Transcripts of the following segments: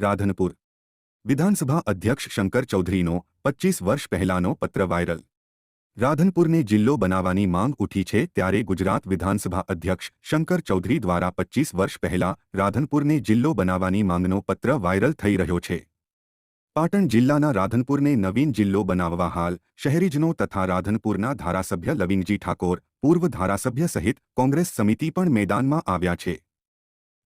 રાધનપુર. વિધાનસભા અધ્યક્ષ શંકર ચૌધરીનો પચીસ વર્ષ પહેલાનો પત્ર વાયરલ. રાધનપુરને જિલ્લો બનાવવાની માંગ ઉઠી છે ત્યારે ગુજરાત વિધાનસભા અધ્યક્ષ શંકર ચૌધરી દ્વારા પચીસ વર્ષ પહેલા રાધનપુરને જિલ્લો બનાવવાની માંગનો પત્ર વાયરલ થઈ રહ્યો છે. પાટણ જિલ્લાના રાધનપુરને નવીન જિલ્લો બનાવવા હાલ શહેરીજનો તથા રાધનપુરના ધારાસભ્ય લવિંગજી ઠાકોર, પૂર્વ ધારાસભ્ય સહિત કોંગ્રેસ સમિતિ પણ મેદાનમાં આવ્યા છે.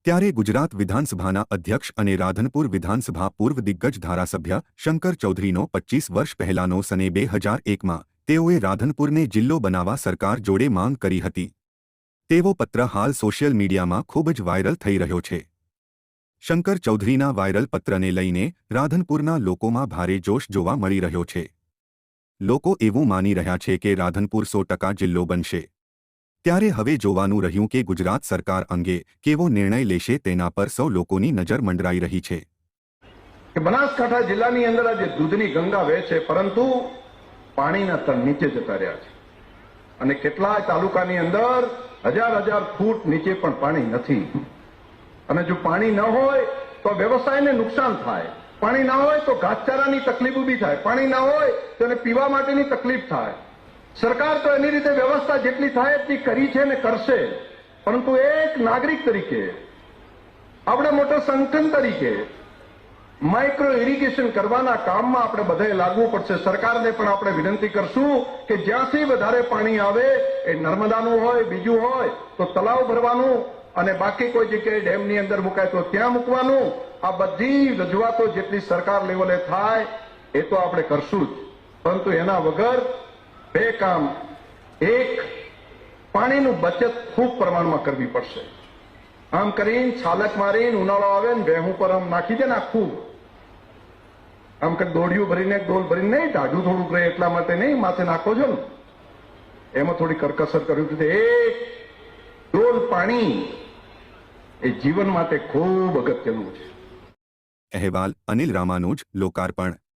ત્યારે ગુજરાત વિધાનસભાના અધ્યક્ષ અને રાધનપુર વિધાનસભા પૂર્વ દિગ્ગજ ધારાસભ્ય શંકર ચૌધરીનો પચીસ વર્ષ પહેલાનો સને બે હજાર એકમાં તેઓએ રાધનપુરને જિલ્લો બનાવવા સરકાર જોડે માંગ કરી હતી. તેવો પત્ર હાલ સોશિયલ મીડિયામાં ખૂબ જ વાયરલ થઈ રહ્યો છે. શંકર ચૌધરીના વાયરલ પત્રને લઈને રાધનપુરના લોકોમાં ભારે જોશ જોવા મળી રહ્યો છે. લોકો એવું માની રહ્યા છે કે રાધનપુર સો ટકા જિલ્લો બનશે. ત્યારે હવે જોવાનું રહ્યું કે ગુજરાત સરકાર અંગે કેવો નિર્ણય લેશે તેના પર સૌ લોકોની નજર મંડરાઈ રહી છે. બનાસકાંઠા જિલ્લાની અંદર આજે દૂધની ગંગા વહે છે, પરંતુ પાણીના તળ નીચે જતા રહ્યા છે. અને કેટલાય તાલુકાની અંદર હજાર હજાર ફૂટ નીચે પણ પાણી નથી. અને જો પાણી ન હોય તો વ્યવસાયને નુકસાન થાય. પાણી ના હોય તો ઘાસચારાની તકલીફ ઊભી થાય. પાણી ના હોય તો એને પીવા માટેની તકલીફ થાય. સરકાર તો એની રીતે વ્યવસ્થા જેટલી થાય એટલી કરી છે ને કરશે. પરંતુ એક નાગરિક તરીકે, આપણે મોટા સંગઠન તરીકે માઇક્રો ઇરિગેશન કરવાના કામમાં આપણે બધાએ લાગવું પડશે. સરકારને પણ આપણે વિનંતી કરશું કે જ્યાંથી વધારે પાણી આવે, એ નર્મદાનું હોય, બીજું હોય, તો તલાવ ભરવાનું અને બાકી કોઈ જગ્યાએ ડેમની અંદર મુકાય તો ત્યાં મૂકવાનું. આ બધી રજૂઆતો જેટલી સરકાર લેવલે થાય, એ તો આપણે કરશું જ. પરંતુ એના વગર બે કામ. એક, પાણીનું બચત ખૂબ પ્રમાણમાં કરવી પડશે. આમ કરીને છાલક મારીને ઉનાળો આવે ને ભેહું પર આમ નાખી દે ને આખું. આમ કે દોડિયું ભરીને ડોલ ભરીને નહીં ટાઢું થોડુંક રહે એટલા માટે નહીં, માથે નાખો છો ને. એમાં થોડી કરકસર કર્યું કે એક ડોલ પાણી એ જીવન માટે ખૂબ અગત્યનું છે. અહેવાલ અનિલ રામાનુજ, લોકાર્પણ.